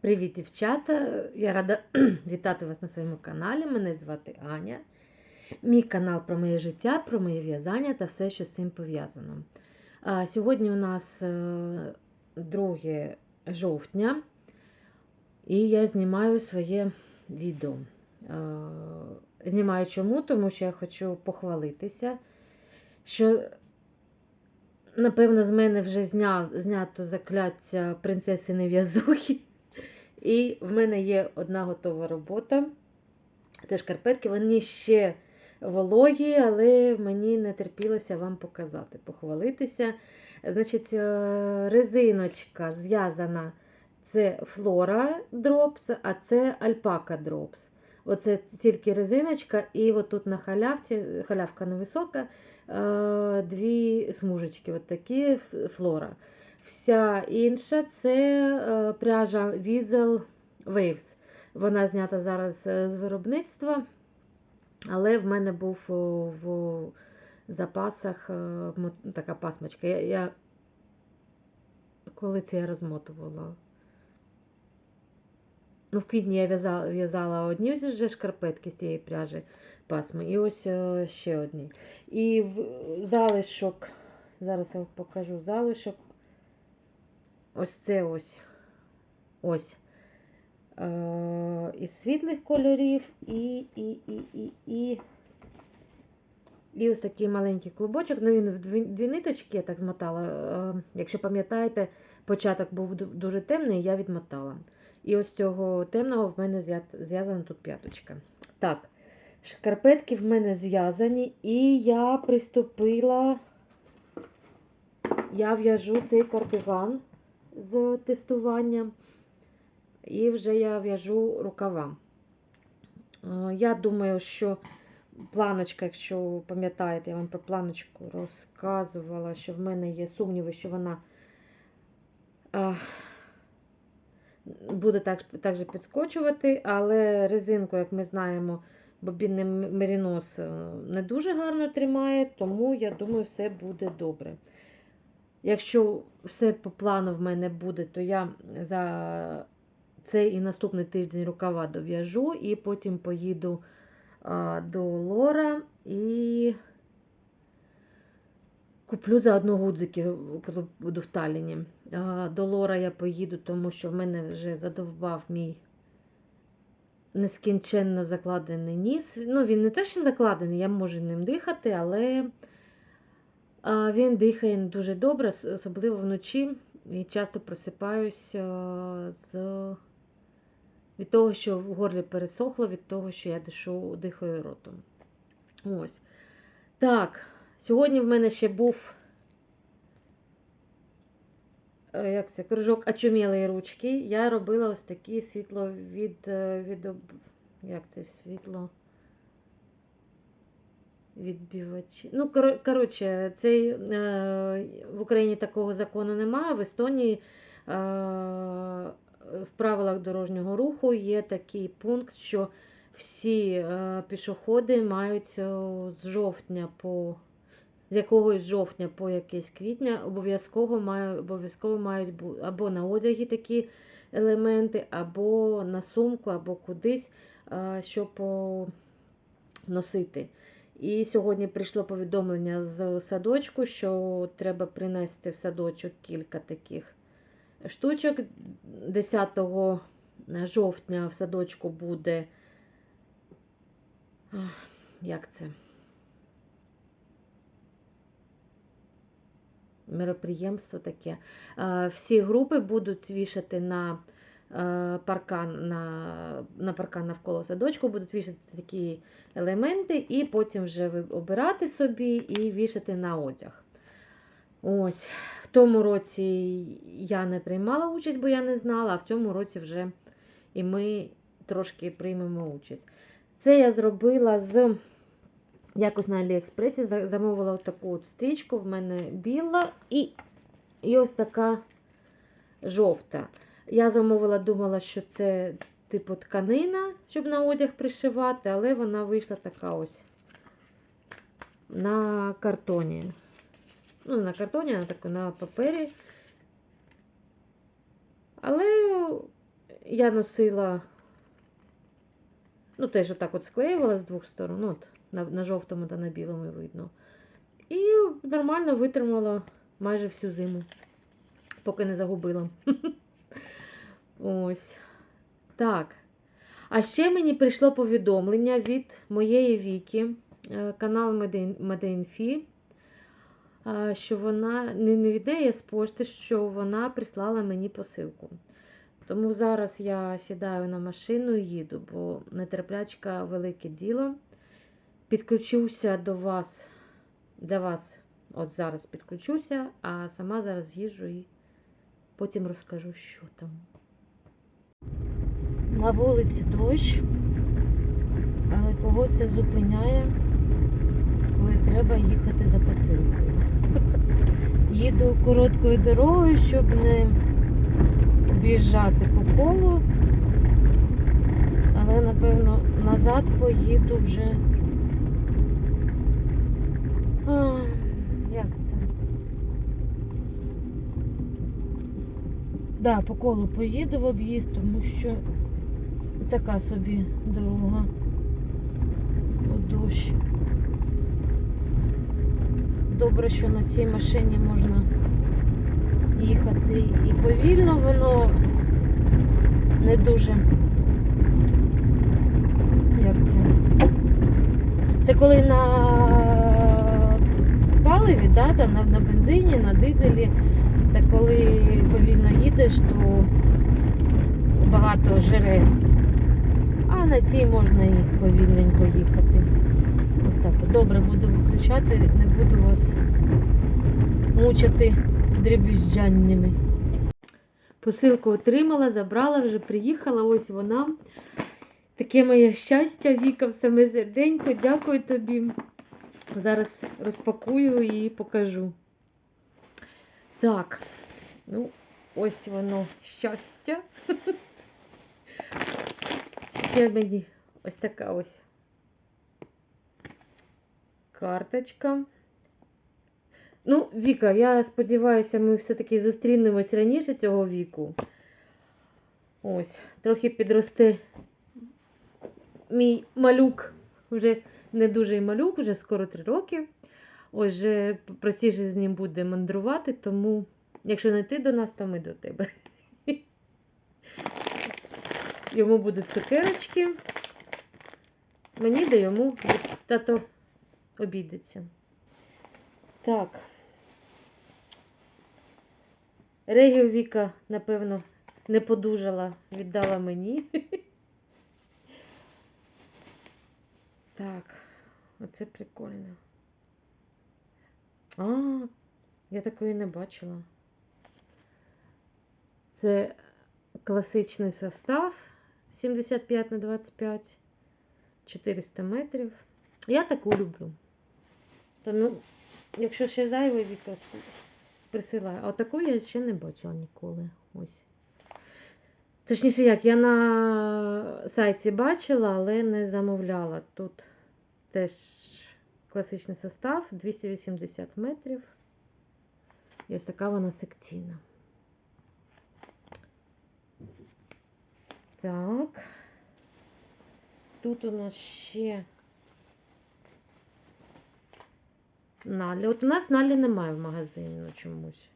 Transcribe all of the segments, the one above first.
Привіт, дівчата! Я рада вітати вас на своєму каналі. Мене звати Аня. Мій канал про моє життя, про моє в'язання та все, що з цим пов'язано. Сьогодні у нас 2 е, жовтня, і я знімаю своє відео. Знімаю чому, тому що я хочу похвалитися, що, напевно, з мене вже зняв, знято закляття принцеси Нев'язухи. І в мене є одна готова робота. Це шкарпетки, вони ще вологі, але мені не терпілося вам показати, похвалитися. Значить, е, резиночка зв'язана це Флора Drops, а це Альпака Drops. Оце тільки резиночка, і отут на халявці, халявка невисока, е, дві смужечки, от такі флора. Вся інша це е, пряжа Weasel Waves. Вона знята зараз е, з виробництва, але в мене був в запасах е, така пасмочка. Я, я Коли це я розмотувала? Ну, В квітні я в'язала в'язала одні вже шкарпетки з цієї пряжі пасми, і ось ще одні. І в залишок, зараз я покажу залишок ось це ось ось е, із світлих кольорів, і і, і, і, і, і ось такий маленький клубочок. Ну, він в дві, дві ниточки я так змотала. Е, якщо пам'ятаєте, початок був дуже темний, я відмотала. І ось цього темного в мене зв'язана тут п'яточка. Так, шкарпетки в мене зв'язані, і я приступила, я в'яжу цей кардиган з тестування. І вже я в'яжу рукава. Е, я думаю, що планочка, якщо пам'ятаєте, я вам про планочку розказувала, що в мене є сумніви, що вона е, буде так, так же підскочувати, але резинку, як ми знаємо, бобінний мерінос е, не дуже гарно тримає, тому я думаю, все буде добре. Якщо все по плану в мене буде, то я за цей і наступний тиждень рукава дов'яжу, і потім поїду а, до Лора і куплю заодно гудзики, коли буду в Таліні. А, до Лора я поїду, тому що в мене вже задовбав мій нескінченно закладений ніс. Ну, він не те, що закладений, я можу ним дихати, але. Він дихає не дуже добре, особливо вночі. І часто просипаюся з... від того, що в горлі пересохло, від того, що я дишу, дихаю ротом. Ось. Так, сьогодні в мене ще був е, як це, кружок очумілої ручки. Я робила ось такі світло від, е, від як це світло відбивачі. Ну, коротше, цей, е, в Україні такого закону немає. В Естонії е, в правилах дорожнього руху є такий пункт, що всі е, пішоходи мають з жовтня по з якогось жовтня по якесь квітня обов'язково мають, обов'язково мають або на одягі такі елементи, або на сумку, або кудись, щоб носити. І сьогодні прийшло повідомлення з садочку, що треба принести в садочок кілька таких штучок. 10 жовтня в садочку буде, як це? Мероприємство таке. Всі групи будуть вішати на Е, паркан на на паркан навколо садочку, будуть вішати такі елементи, і потім вже обирати собі і вішати на одяг. Ось, В тому році я не приймала участь, бо я не знала, а в цьому році вже і ми трошки приймемо участь. Це я зробила з якось на Аліекспресі, замовила таку от стрічку, в мене біла і, і ось така жовта. Я замовила, думала, що це типу тканина, щоб на одяг пришивати, але вона вийшла така ось на картоні. Ну, на картоні, а так на папері. Але я носила, ну, теж отак от склеювала з двох сторон, от, на, на жовтому та на білому видно. І нормально витримала майже всю зиму, поки не загубила. Ось. Так. А ще мені прийшло повідомлення від моєї Віки, е, канал Мединфі, що вона не від неї, з пошти, що вона прислала мені посилку. Тому зараз я сідаю на машину і їду, бо нетерплячка велике діло. Підключуся до вас, для вас, от зараз підключуся, а сама зараз їжджу і потім розкажу, що там. На вулиці дощ, але кого це зупиняє, коли треба їхати за посилкою. Їду короткою дорогою, щоб не об'їжджати по колу, але напевно назад поїду вже. А, як це? Да, по колу поїду в об'їзд, тому що така собі дорога у дощ. Добре, що на цій машині можна їхати і повільно, воно не дуже. Як це? Це коли на паливі, да, там, на, бензині, на дизелі, та коли повільно їдеш, то багато жере. А на цій можна і повільненько їхати. Ось так. Добре, буду виключати, не буду вас мучити дребіжджаннями. Посилку отримала, забрала, вже приїхала. Ось вона. Таке моє щастя, Віка, в саме серденько. Дякую тобі. Зараз розпакую і покажу. Так, ну, ось воно щастя. Ще мені ось така ось карточка. Ну, Віка, я сподіваюся, ми все-таки зустрінемось раніше цього віку. Ось, трохи підросте мій малюк, вже не дуже і малюк, вже скоро три роки. Ось вже простіше з ним буде мандрувати, тому, якщо не ти до нас, то ми до тебе. Йому будуть цукерочки. Мені да йому тато обійдеться. Так. Регіо Віка, напевно, не подужала, віддала мені. Так, оце прикольно. А, я такої не бачила. Це класичний состав 75 на 25, 400 метрів. Я таку люблю. То, ну, якщо ще зайвий віка присилаю. А таку я ще не бачила ніколи. Ось. Точніше, як, я на сайті бачила, але не замовляла. Тут теж класичний состав 280 метрів. І ось така вона секційна. Так. Тут у нас ще Налі. От у нас Налі немає в магазині ну, чомусь.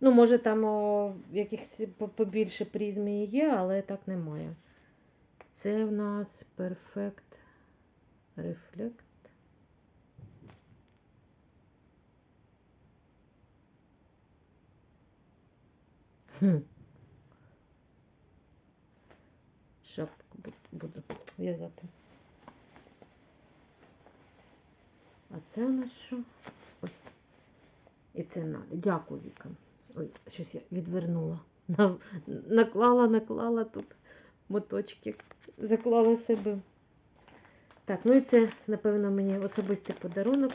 Ну, може, там о, якихось побільше призмі є, але так немає. Це в нас Perfect Reflect. Хм. Шапку буду в'язати. А це у нас що? Ой. І це Наля. Дякую, Віка. Ой, щось я відвернула. Наклала, наклала тут моточки, заклала себе. Так, ну і це, напевно, мені особистий подарунок.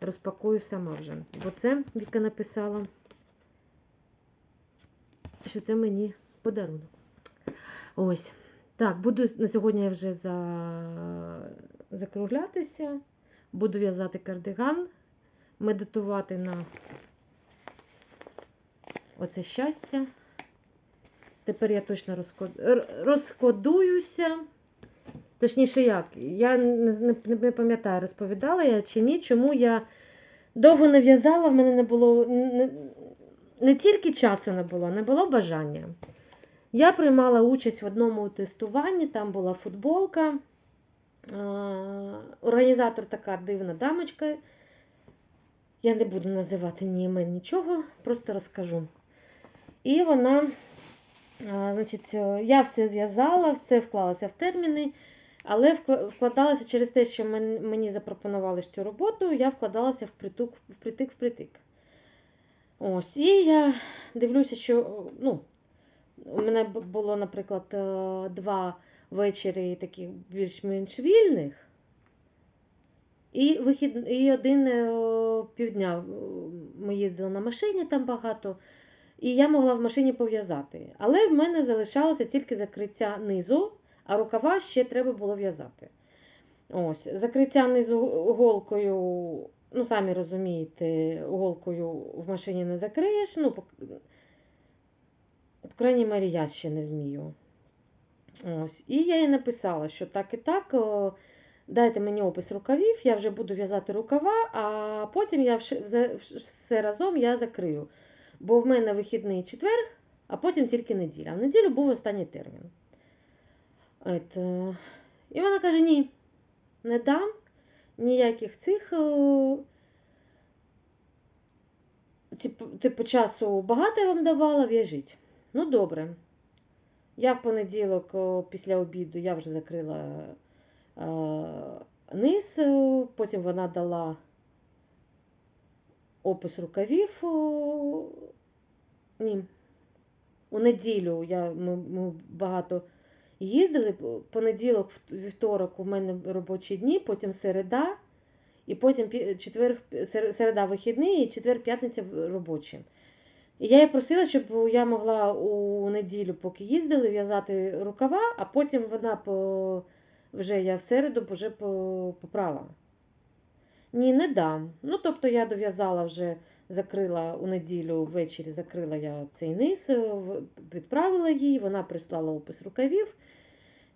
Розпакую сама вже. Бо це Віка написала, що це мені подарунок. Ось. Так, буду на сьогодні я вже за... закруглятися. Буду в'язати кардиган, медитувати на оце щастя. тепер я точно розкод... розкодуюся. Точніше, як? Я не, не, пам'ятаю, розповідала я чи ні, чому я довго не в'язала, в мене не було не, не тільки часу не було, не було бажання. Я приймала участь в одному тестуванні, там була футболка. Е, Організатор така дивна дамочка. Я не буду називати ні імен, нічого, просто розкажу. І вона, е, значить, е, я все зв'язала, все вклалася в терміни, але вкладалася через те, що мені запропонували цю роботу, я вкладалася впритук, впритик, впритик. Ось, і я дивлюся, що ну, у мене було, наприклад, е, два вечері таких більш-менш вільних. І, вихід... і один е, півдня е, ми їздили на машині там багато, і я могла в машині пов'язати. Але в мене залишалося тільки закриття низу, а рукава ще треба було в'язати. Ось, закриття низу голкою, ну, самі розумієте, голкою в машині не закриєш. Ну, крайній мері, я ще не змію. Ось. І я їй написала, що так і так. о, Дайте мені опис рукавів, я вже буду в'язати рукава, а потім я все разом я закрию. Бо в мене вихідний четвер, а потім тільки неділя. В неділю був останній термін. От, е, І вона каже: ні, не дам ніяких цих. е, Типу, типу часу багато я вам давала, в'яжіть. Ну, добре. Я в понеділок після обіду я вже закрила е, низ, е, потім вона дала опис рукавів. Ні. У неділю я, ми, ми багато їздили. Понеділок, вівторок у мене робочі дні, потім середа, і потім четвер, середа вихідний, і четвер, п'ятниця в- робочі. І я її просила, щоб я могла у неділю, поки їздили, в'язати рукава, а потім вона по, вже я в середу вже по- попрала. Ні, не дам. Ну, тобто я дов'язала вже, закрила у неділю ввечері, закрила я цей низ, відправила їй, вона прислала опис рукавів.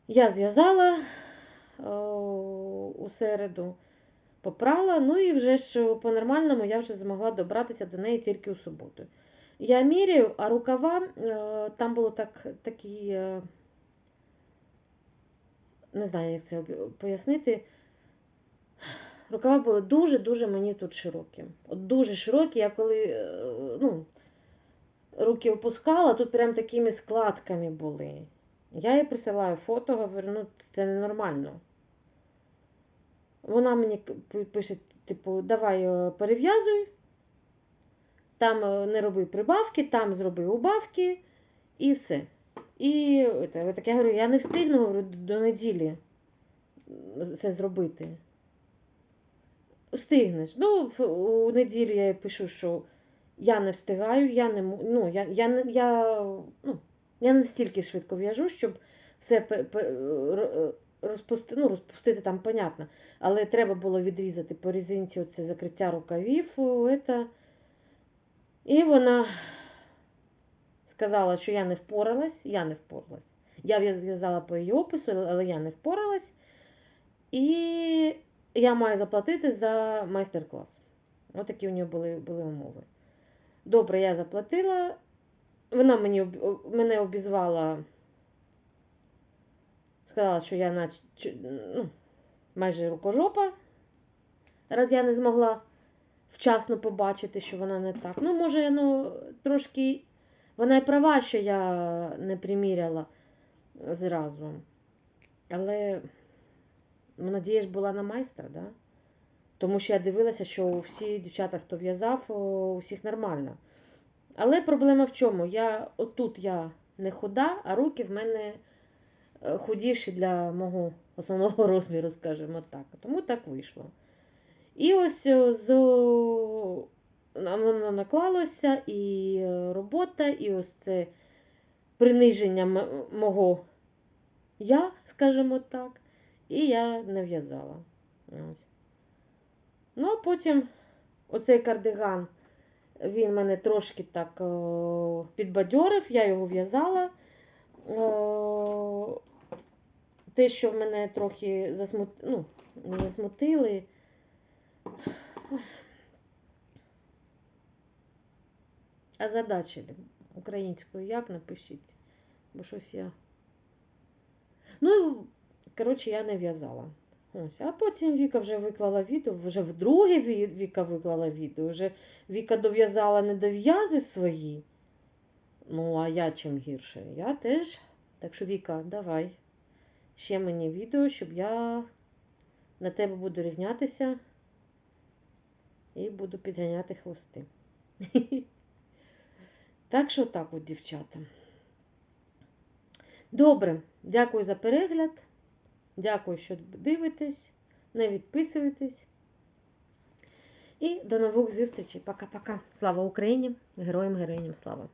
Я зв'язала у середу, попрала, ну і вже ж по-нормальному я вже змогла добратися до неї тільки у суботу. Я міряю, а рукава е, там було так, такі, е, не знаю, як це пояснити. Рукава були дуже-дуже мені тут широкі. От дуже широкі, я коли е, ну, руки опускала, тут прям такими складками були. Я їй присилаю фото, говорю, ну це ненормально. Вона мені пише, типу, давай перев'язуй, там е, не роби прибавки, там зроби убавки і все. І так я говорю, я не встигну говорю, до неділі все зробити. Встигнеш. Ну, у неділю я пишу, що я не встигаю, я не ну, я, я, я, ну, я не настільки швидко в'яжу, щоб все р- розпусти, ну, розпустити там, понятно. Але треба було відрізати по резинці оце закриття рукавів. о, Это. І вона сказала, що я не впоралась, я не впоралась. Я зв'язала по її опису, але я не впоралась. І я маю заплатити за майстер-клас. Ось такі у нього були, були умови. Добре, я заплатила. Вона мені, мене обізвала, сказала, що я нач, чи- ну, майже рукожопа, раз я не змогла вчасно побачити, що вона не так. Ну, може, ну, трошки. Вона і права, що я не приміряла зразу. Але надія ж була на майстра, да? Тому що я дивилася, що всі дівчата, хто в'язав, у всіх нормально. Але проблема в чому? Я отут я не худа, а руки в мене е, худіші для мого основного розміру, скажімо так. Тому так вийшло. І ось е, з воно наклалося, і е, робота, і ось це приниження мого я, скажімо так, і я не в'язала. Ну, а потім оцей кардиган, він мене трошки так підбадьорив, я його в'язала. Те, що мене трохи засмут... ну, засмутили. А задачі українською як напишіть? Бо щось я. Ну, коротше, я не в'язала. Ось. А потім Віка вже виклала відео, вже вдруге Ві- Віка виклала відео. Вже Віка дов'язала недов'язи свої. Ну, а я чим гірше? Я теж. Так що, Віка, давай. Ще мені відео, щоб я на тебе буду рівнятися і буду підганяти хвости. Так що так от, дівчата. Добре, дякую за перегляд. Дякую, що дивитесь. Не відписуєтесь. І до нових зустрічей. Пока-пока. Слава Україні! Героям героїням слава!